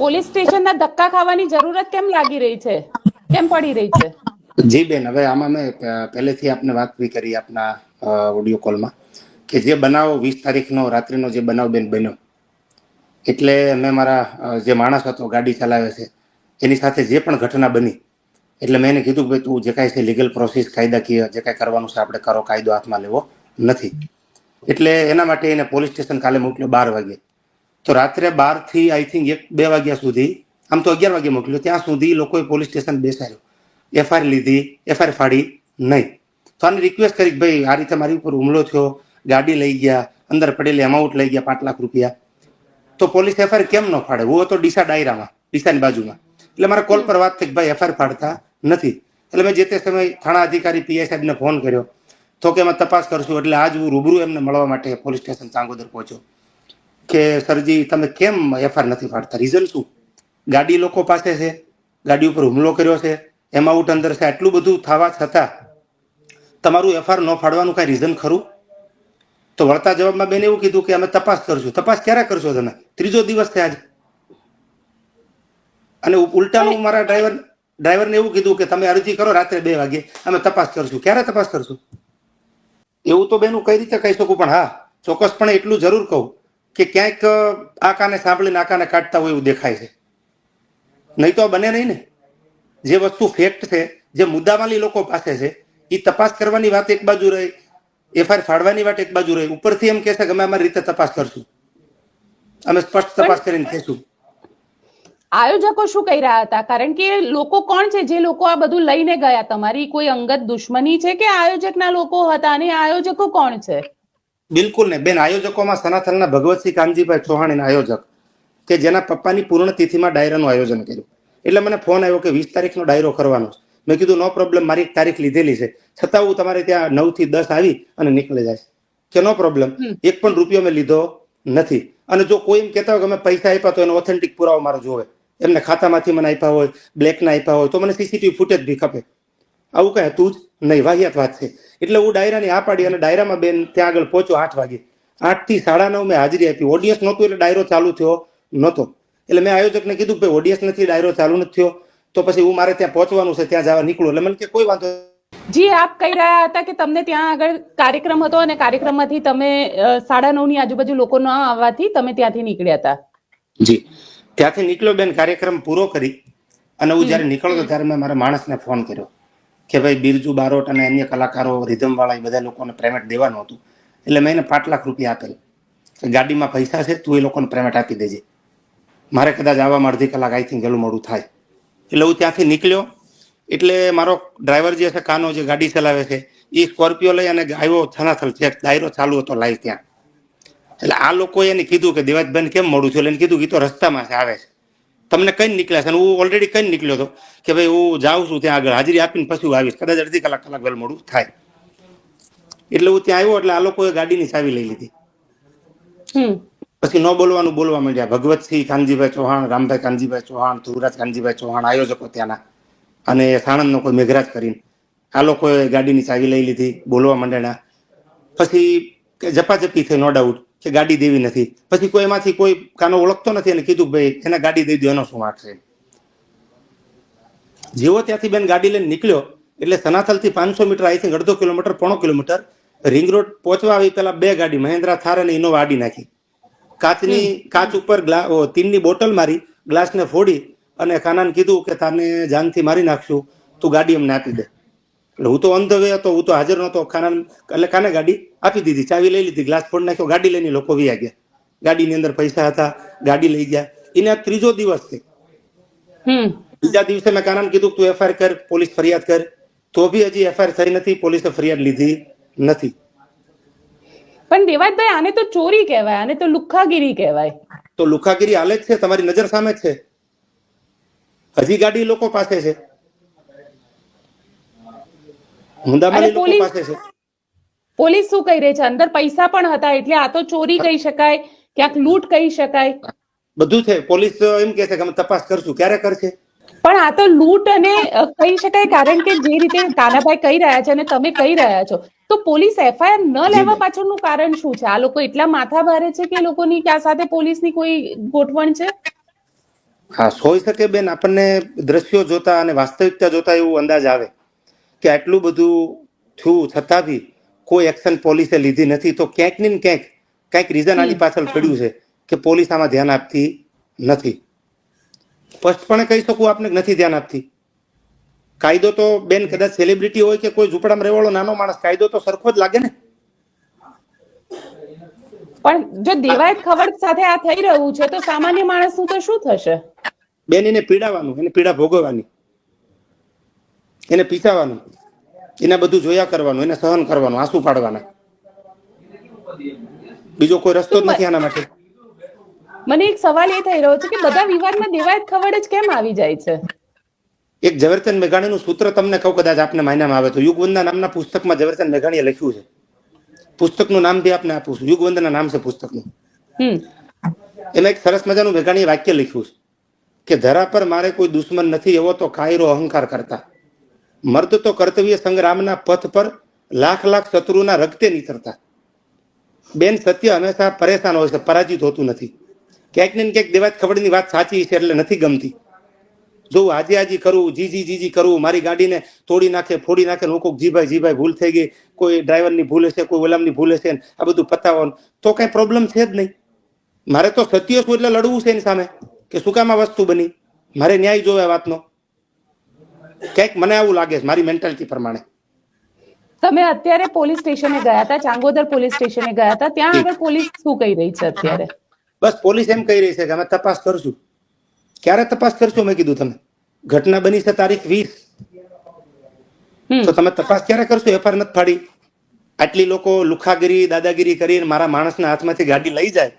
Police સ્ટેશનના ધક્કા ખાવાની જરૂરત કેમ લાગી રહી છે? કેમ પડી રહી છે? જી બેન, હવે આમાં મેં પહેલેથી આપને વાત બી કરી આપના ઓડિયો કોલમાં કે જે બનાવ વીસ તારીખનો રાત્રિનો જે બનાવ બેન બન્યો. એટલે મેં મારા જે માણસ હતો, ગાડી ચલાવે છે, એની સાથે જે પણ ઘટના બની, એટલે મેં એને કીધું કે તું જે કાંઈ છે લીગલ પ્રોસેસ કાયદાકીય, જે કાંઈ કરવાનું છે, આપણે કરો, કાયદો હાથમાં લેવો નથી. એટલે એના માટે એને પોલીસ સ્ટેશન કાલે મોકલ્યો બાર વાગે તો રાત્રે બારથી આઈ થિંક એક, બે વાગ્યા સુધી, આમ તો અગિયાર વાગે મોકલ્યો, ત્યાં સુધી લોકોએ પોલીસ સ્ટેશન બેસાડ્યો. એફઆઈઆર લીધી એફઆઈઆર ફાડી, નહીં. તો આને રિક્વેસ્ટ કરી ભાઈ, આ રીતે મારી ઉપર હુમલો થયો, ગાડી લઈ ગયા, અંદર પડેલી અમાઉન્ટ લઈ ગયા, પાંચ લાખ રૂપિયા. તો પોલીસ એફઆઈઆર કેમ ન ફાડે? હું હતો ડીસા ડાયરામાં, ડીસાની બાજુમાં. એટલે મારા કોલ પર વાત થઈ કે ભાઈ એફઆઈઆર ફાડતા નથી. એટલે મેં જે તે સમયે થાણા અધિકારી પીઆઈ સાહેબને ફોન કર્યો. તો કે અમે તપાસ કરશું, એટલે આજ હું રૂબરૂ એમને મળવા માટે પોલીસ સ્ટેશન ચાંગોદર પહોંચ્યો. કે સરજી તમે કેમ એફઆઈઆર નથી ફાડતા રીઝન શું? ગાડી લોકો પાસે છે ગાડી ઉપર હુમલો કર્યો છે એમાઉન્ટ અંદર છે આટલું બધું થવા છતાં તમારું એફઆઈઆર ન ફાડવાનું કાંઈ રીઝન ખરું? તો વળતા જવાબમાં બેને એવું કીધું કે અમે તપાસ કરશું. તપાસ ક્યારે કરશો તમે? ત્રીજો દિવસ થયા આજે. અને ઉલટાનું મારા ડ્રાઈવર ડ્રાઈવરને એવું કીધું કે તમે અરજી કરો રાત્રે બે વાગે અમે તપાસ કરશું. ક્યારે તપાસ કરશું? એવું તો બેનું કઈ રીતે કહી શકું પણ હા ચોક્કસપણે એટલું જરૂર કહું. કે ક્યાંક આ કાને સાંભળીને આ કાને કાઢતા હોય એવું દેખાય છે. નહીં તો આ બને નહીં ને. જે વસ્તુ ફેક્ટ છે જે મુદ્દામાલી લોકો પાસે છે એ તપાસ કરવાની વાત એક બાજુ રહી એફઆઈઆર ફાડવાની વાત એક બાજુ રહી. ઉપરથી એમ કહેશે કે અમે અમારી રીતે તપાસ કરશું. અમે સ્પષ્ટ તપાસ કરીને કહેશું. આયોજકો શું કહી રહ્યા હતા? કારણ કે લોકો કોણ છે? જે લોકો આ બધું લઈને ગયા તમારી કોઈ અંગત દુશ્મની છે કે આયોજકના લોકો હતા? અને આયોજકો કોણ છે? બિલકુલ ને બેન આયોજકોમાં સનાથલના ભગવતસિંહ કામજીભાઈ ચૌહાણના આયોજક કે જેના પપ્પાની પૂર્ણ તિથિમાં ડાયરાનું આયોજન કર્યું. એટલે મને ફોન આવ્યો કે વીસ તારીખનો ડાયરો કરવાનો છે. મેં કીધું નો પ્રોબ્લેમ મારી એક તારીખ લીધેલી છે. છતાં હું તમારે ત્યાં નવથી દસ આવી અને નીકળી જાય કે નો પ્રોબ્લેમ એક પણ રૂપિયો મેં લીધો નથી. અને જો કોઈ એમ કહેતા હોય કે અમે પૈસા આપ્યા તો એનો ઓથેન્ટિક પુરાવો મારો જોવે. એમને ખાતામાંથી મને આપ્યા હોય બ્લેકના આપ્યા હોય તો મને સીસીટીવી ફૂટેજ બી ખપે. આવું કઈ હતું જ? નહીં વાહિયાત વાત છે. એટલે હું ડાયરાની આ પાડી અને ડાયરામાં બેન ત્યાં આગળ પહોંચ્યો આઠ વાગે. આઠથી સાડા નવ મેં હાજરી આપી. ઓડિયન્સ નહોતું એટલે ડાયરો ચાલુ થયો નહોતો. એટલે મેં આયોજકને કીધું કે ભાઈ ઓડિયન્સ નથી ડાયરો ચાલુ નથી થયો. તો પછી હું મારે ત્યાં પહોંચવાનું છે ત્યાં જવા નીકળું. એટલે મને કે કોઈ વાંધો નહીં. જી આપ કહી રહ્યા હતા કે તમને ત્યાં આગળ કાર્યક્રમ હતો અને કાર્યક્રમમાંથી તમે સાડા નવની આજુબાજુ લોકો ન આવવાથી તમે ત્યાંથી નીકળ્યા હતા. જી. ત્યાંથી નીકળ્યો બેન કાર્યક્રમ પૂરો કરી. અને હું જ્યારે નીકળતો ત્યારે મેં મારા માણસને ફોન કર્યો. કે ભાઈ બિરજુ બારોટ અને અન્ય કલાકારો રિધમ વાળા એ બધા લોકોને પ્રેમેટ દેવાનું હતું. એટલે મેં એને પાંચ લાખ રૂપિયા આપેલ. ગાડીમાં પૈસા છે, તું એ લોકોને પ્રેમેટ આપી દેજે. મારે કદાચ આવવામાં અડધી કલાક આઈ થિંક ગેલું મોડું થાય. એટલે હું ત્યાંથી નીકળ્યો. એટલે મારો ડ્રાઈવર જે છે, કાનો જે ગાડી ચલાવે છે એ સ્કોર્પિયો લઈ અને આવ્યો થનાથલ. ચેક ડાયરો ચાલુ હતો લાઈવ ત્યાં. એટલે આ લોકોએ એને કીધું કે દેવાજભાઈ કેમ મોડું થયું? એટલે એને કીધું કે તો રસ્તામાં છે આવે છે. તમને કઈ નીકળ્યા છે? અને હું ઓલરેડી કઈ નીકળ્યો હતો? કે ભાઈ હું જાઉં છું ત્યાં આગળ હાજરી આપીને પછી હું આવીશ. કદાચ અડધી કલાક કલાક વહેલું મોડું થાય. એટલે હું ત્યાં આવ્યો એટલે આ લોકોએ ગાડીની ચાવી લઈ લીધી. પછી ન બોલવાનું બોલવા માંડ્યા. ભગવતસિંહ કાનજીભાઈ ચૌહાણ રામભાઈ કાનજીભાઈ ચૌહાણ ધ્રુવરાજ કાનજીભાઈ ચૌહાણ આયોજકો ત્યાંના. અને સાણંદનો કોઈ મેઘરાજ કરીને. આ લોકોએ ગાડીની ચાવી લઈ લીધી બોલવા માંડ્યા. પછી કે ઝપાઝપી થઈ નો ડાઉટ કે ગાડી દેવી નથી. પછી કોઈ એમાંથી કોઈ કાનો ઓળખતો નથી અને કીધું ભાઈ એને ગાડી દઈ દો એનો શું વાંક છે? જેવો ત્યાંથી બેન ગાડી લઈને નીકળ્યો એટલે સનાથલથી પાંચસો મીટર આઈ થિંક અડધો કિલોમીટર પોણો કિલોમીટર રિંગ રોડ પહોંચવા આવી પેલા બે ગાડી મહેન્દ્રા થાર અને ઇનોવા આડી નાખી. કાચની કાચ ઉપર તીનની બોટલ મારી ગ્લાસને ફોડી અને કાનાને કીધું કે તારને જાનથી મારી નાખશું તું ગાડી અમને આપી દે. એટલે હું તો અંધ ગયો હતો હું તો હાજર નહોતો. ખાના એટલે ખાને ગાડી આપી દીધી ચાવી લઈ લીધી ગ્લાસ ફોડ નાખ્યો ગાડી લઈને લોકો વ્યા ગયા. ગાડીની અંદર પૈસા હતા ગાડી લઈ ગયા. એને આ ત્રીજો દિવસ છે. બીજા દિવસે મેં કાનાને કીધું તું એફઆઈઆર કર પોલીસ ફરિયાદ કર. તો બી હજી એફઆઈઆર થઈ નથી પોલીસે ફરિયાદ લીધી નથી. પણ દેવાજભાઈ આને તો ચોરી કહેવાય આને તો લુખાગીરી કહેવાય. તો લુખાગીરી હાલે જ છે તમારી નજર સામે જ છે. હજી ગાડી લોકો પાસે છે. મુંદામાલી અને લોકો પોલીસ- પાસે છે. પોલીસ શું કહી રહી છે? અંદર પૈસા પણ હતા એટલે આ તો ચોરી કહી શકાય ક્યાંક લૂંટ કહી શકાય. બધું છે. પોલીસ એમ કે છે કે અમે તપાસ કરશું. ક્યારે કરશે? પણ આ તો લૂંટ અને કહી શકાય કારણ કે જે રીતે કાનાભાઈ કહી રહ્યા છે અને તમે કહી રહ્યા છો. તો પોલીસ એફઆઈઆર ન લેવા પાછળનું કારણ શું છે? આ લોકો એટલા માથા ભારે છે કે લોકોની ક્યાં સાથે પોલીસની કોઈ ગોઠવણ છે? હા હોઈ શકે બેન. આપણને દ્રશ્યો જોતા અને વાસ્તવિકતા જોતા એવું અંદાજ આવે. કે આટલું બધું થયું છતાં બી કોઈ એક્શન પોલીસે લીધી નથી. તો ક્યાંક ને ક્યાંક કંઈક રીઝન આની પાછળ પડ્યું છે કે પોલીસ આમાં ધ્યાન આપતી નથી. સ્પષ્ટપણે કહી શકું આપને નથી ધ્યાન આપતી. કાયદો તો બેન કદાચ સેલિબ્રિટી હોય કે કોઈ ઝૂંપડામાં રહેવાળો નાનો માણસ કાયદો તો સરખો જ લાગે ને? પણ જો દેવાયત ખબર સાથે આ થઈ રહ્યું છે તો સામાન્ય માણસનું તો શું થશે? બેન એને પીડાવાનું એને પીડા ભોગવવાની. એને પીસાવાનું. એને બધું જોયા કરવાનું એને સહન કરવાનું આંસુ પાડવાના. બીજો કોઈ રસ્તો જ નથી આના માટે. મને એક સવાલ એ થઈ રહ્યો છે કે બધા વિવાદમાં દેવાયત ખવડ જ કેમ આવી જાય છે? એક ઝવેરચંદ મેઘાણીનું સૂત્ર તમને કહું કદાચ આપને માયનામાં આવે તો. યુગવંદના નામના પુસ્તકમાં ઝવેરચંદ મેઘાણીએ લખ્યું છે. પુસ્તકનું નામ બી આપને આપું છું. યુગવંદના નામ છે પુસ્તકનું. એમાં એક સરસ મજાનું મેઘાણીએ વાક્ય લખ્યું છે કે ધરા પર મારે કોઈ દુશ્મન નથી એવો તો કાયરો અહંકાર કરતા. મર્દ તો કર્તવ્ય સંગ્રામના પથ પર લાખ લાખ શત્રુના રક્તે નીતરતા. બેન સત્ય હંમેશા પરેશાન હોય છે, પરાજિત હોતું નથી. ક્યાંક ને ક્યાંક દેવાત ખબરની વાત સાચી છે એટલે નથી ગમતી. જો આજે આજી કરું જીજી જીજી કરું, મારી ગાડીને તોડી નાખે, ફોડી નાખે લોકો જીભાઈ જીભાઈ ભૂલ થઈ ગઈ, કોઈ ડ્રાઈવરની ભૂલ હશે, કોઈ ઓલામની ભૂલ હશે આ બધું પતાવવાનું, તો કઈ પ્રોબ્લેમ છે જ નહીં. મારે તો સત્ય શું એટલે લડવું છે એની સામે? કે શું કામ આ વસ્તુ બની? મારે ન્યાય જોવે વાતનો. ક્યાંક મને આવું લાગે છે મારી મેન્ટાલિટી પ્રમાણે. તમે અત્યારે પોલીસ સ્ટેશને ગયા હતા ચાંગોદર પોલીસ સ્ટેશને ગયા હતા ત્યાં આગળ પોલીસ શું કહી રહી છે અત્યારે? બસ પોલીસ એમ કહી રહી છે કે અમે તપાસ કરશું. ક્યારે તપાસ કરશો મેં કીધું તમે ઘટના બની છે તારીખ વીસ. તો તમે તપાસ ક્યારે કરશો? એફઆઈઆર નથી ફાડી. આટલી લોકો લુખાગીરી દાદાગીરી કરીને મારા માણસના હાથમાંથી ગાડી લઈ જાય.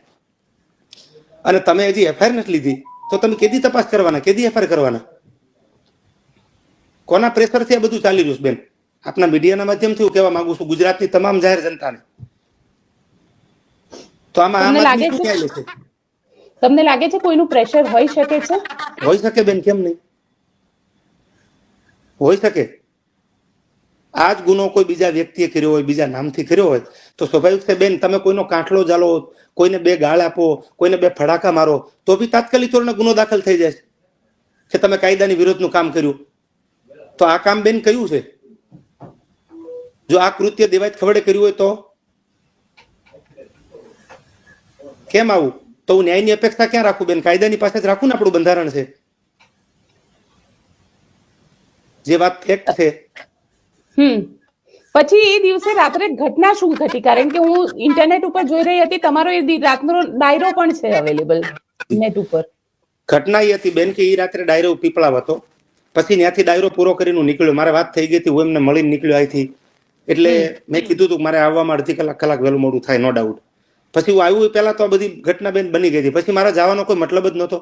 અને તમે હજી એફઆઈઆર નથી લીધી. તો તમે કેદી તપાસ કરવાના? કેદી એફઆઈઆર કરવાના? કોના પ્રેશરથી આ બધું ચાલી રહ્યું છે બેન? આપના મીડિયાના માધ્યમથી હું કહેવા માંગુ છું ગુજરાતની તમામ જાહેર જનતાને. તો આમાં આમ આદમી શું શું છે- તમને લાગે છે કોઈનું પ્રેશર હોઈ શકે છે? હોઈ શકે બેન કેમ નહીં? હોઈ શકે. આ જ ગુનો કોઈ બીજા વ્યક્તિએ કર્યો હોય બીજા નામથી કર્યો હોય તો સ્વાભાવિક છે બેન તમે કોઈનો કાંઠલો જાલો કોઈને બે ગાળ આપો કોઈને બે ફડાકા મારો તો બી તાત્કાલિક ધોરણે ગુનો દાખલ થઈ જાય કે તમે કાયદાની વિરોધનું કામ કર્યું. તો આ કામ બેન કયું છે? જો આ કૃત્ય દેવાય ખવડે કર્યું હોય તો? કેમ આવું? તો હું ન્યાયની અપેક્ષા ક્યાં રાખું બેન? કાયદાની પાસે જ રાખું ને આપણું બંધારણ છે. જે વાત ફેક્ટ છે. હમ. પછી એ દિવસે રાત્રે ઘટના શું ઘટી? કારણ કે હું ઇન્ટરનેટ ઉપર જોઈ રહી હતી તમારો એ રાતનો ડાયરો પણ છે અવેલેબલ નેટ ઉપર. ઘટના એ હતી બેન કે એ રાત્રે ડાયરો પીપળાવ હતો. પછી ત્યાંથી ડાયરો પૂરો કરીને નીકળ્યો. મારે વાત થઈ ગઈ હતી હું એમને મળીને નીકળ્યો અહીંથી. એટલે મેં કીધું હતું કે મારે આવવામાં અડધી કલાક કલાક વહેલું મોડું થાય નો ડાઉટ પછી હું આવ્યું પહેલા તો આ બધી ઘટના બેન બની ગઈ હતી. પછી મારા જવાનો કોઈ મતલબ જ નહોતો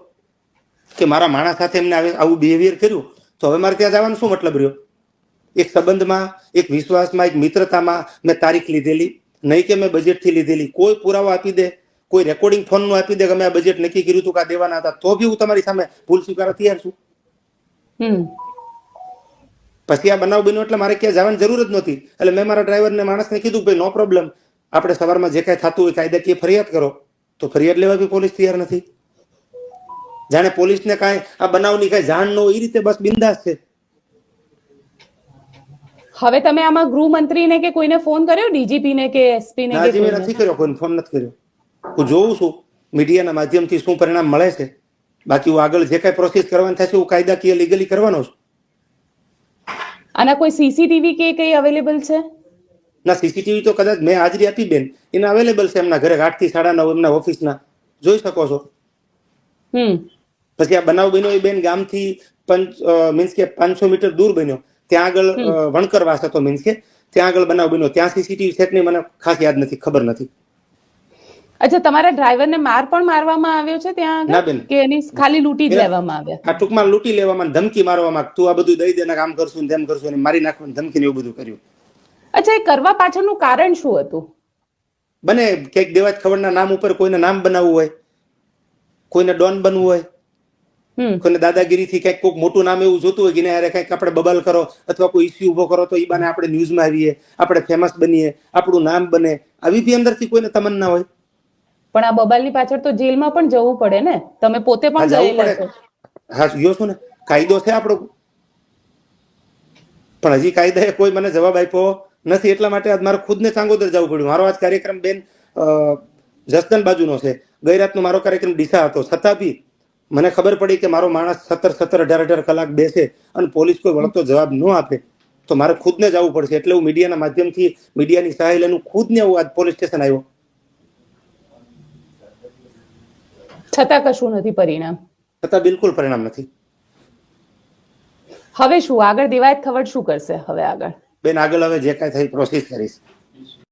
કે મારા માણસ સાથે એમને આવી- બિહેવિયર કર્યું. તો હવે મારે ત્યાં જવાનો શું મતલબ રહ્યો? એક સંબંધમાં એક વિશ્વાસમાં એક મિત્રતામાં મેં તારીખ લીધેલી. નહીં કે મેં બજેટથી લીધેલી. કોઈ પુરાવો આપી દે કોઈ રેકોર્ડિંગ ફોનનું આપી દે કે મેં આ બજેટ નક્કી કર્યું હતું કે આ દેવાના હતા. તો બી હું તમારી સામે ભૂલ સ્વીકાર તૈયાર છું. પછી આ બનાવ બન્યો એટલે મારે ક્યાં જવાની જરૂર જ નહોતી. એટલે મેં મારા ડ્રાઈવરને માણસને કીધું કે ભાઈ નો પ્રોબ્લેમ આપણે સવારમાં જે કાંઈ થતું હોય કાયદાકીય ફરિયાદ કરો. તો ફરિયાદ લેવા બી પોલીસ તૈયાર નથી. જાણે પોલીસને કાંઈ આ બનાવની કાંઈ જાણ ન હોય એ રીતે બસ બિંદાસ છે. હવે તમે આમાં ગૃહમંત્રીને કે કોઈને ફોન કર્યો? ડીજીપી ને કે એસપી ને કે? નથી કર્યો કોઈને ફોન નથી કર્યો. હું જોઉં છું મીડિયાના માધ્યમથી શું પરિણામ મળે છે. બાકી હું આગળ જે કાંઈ પ્રોસેસ કરવાની થશે હું કાયદાકીય લીગલી કરવાનો છું. આના કોઈ સીસીટીવી કે કઈ અવેલેબલ છે? ના સીસીટીવી તો કદાચ મેં હાજરી આપી બેન. એના અવેલેબલ છે એમના ઘરે આઠથી સાડા નવ એમના ઓફિસના જોઈ શકો છો. હમ. પછી આ બનાવ બન્યો એ બેન ગામથી પંચ મીન્સ કે પાંચસો મીટર દૂર બન્યો. ત્યાં આગળ વણકર વણકરવાસ હતો મીન્સ કે. ત્યાં આગળ બનાવ બન્યો. ત્યાં સીસીટીવી છે કે નહીં મને ખાસ યાદ નથી ખબર નથી. અચ્છા તમારા ડ્રાઈવરને માર પણ મારવામાં આવ્યો છે ત્યાં ના બેન. કે એની ખાલી લૂંટી જ લેવામાં આવ્યા? આ ટૂંકમાં લૂંટી લેવામાં ધમકી મારવામાં તું આ બધું દઈ દેના કામ કરશું ને તેમ કરશું ને મારી નાખવાની ધમકી ને એવું બધું કર્યું. અચ્છા એ કરવા પાછળનું કારણ શું હતું? બને ક્યાંક દેવાજ ખબરના નામ ઉપર કોઈને નામ બનાવવું હોય કોઈને ડોન બનવું હોય કોઈને દાદાગીરીથી કંઈક કોઈક મોટું નામ એવું જોતું હોય કે યારે કંઈક આપણે બબાલ કરો અથવા કોઈ ઇસ્યુ ઊભો કરો તો એ બાને આપણે ન્યૂઝમાં આવીએ આપણે ફેમસ બનીએ આપણું નામ બને. આવી બી અંદરથી કોઈને તમન્ના હોય. પણ આ બબાલની પાછળ તો જેલમાં પણ જવું પડે ને? તમે પોતે પણ જવું પડે. છો હા જો છો ને? કાયદો છે આપણો. પણ હજી કાયદાએ કોઈ મને જવાબ આપ્યો નથી એટલા માટે આજ મારે ખુદને ચાંગોદર જવું પડ્યું. મારો આજ કાર્યક્રમ બેન જસદન બાજુનો છે. ગઈ રાતનો મારો કાર્યક્રમ ડીસા હતો. છતાં બી મને ખબર પડી કે મારો માણસ સત્તર સત્તર અઢાર અઢાર કલાક બેસે અને પોલીસ કોઈ વળતો જવાબ ન આપે. તો મારે ખુદને જવું પડશે. એટલે હું મીડિયાના માધ્યમથી મીડિયાની સહાય લઈને ખુદને હું આજ પોલીસ સ્ટેશન આવ્યો. છતાં કશું નથી પરિણામ. છતાં બિલકુલ પરિણામ નથી. હવે શું? આગળ દેવાયત ખબર શું કરશે? હવે આગળ. બેન આગળ હવે જે કાંઈ થઈ પ્રોસેસ કરીશ.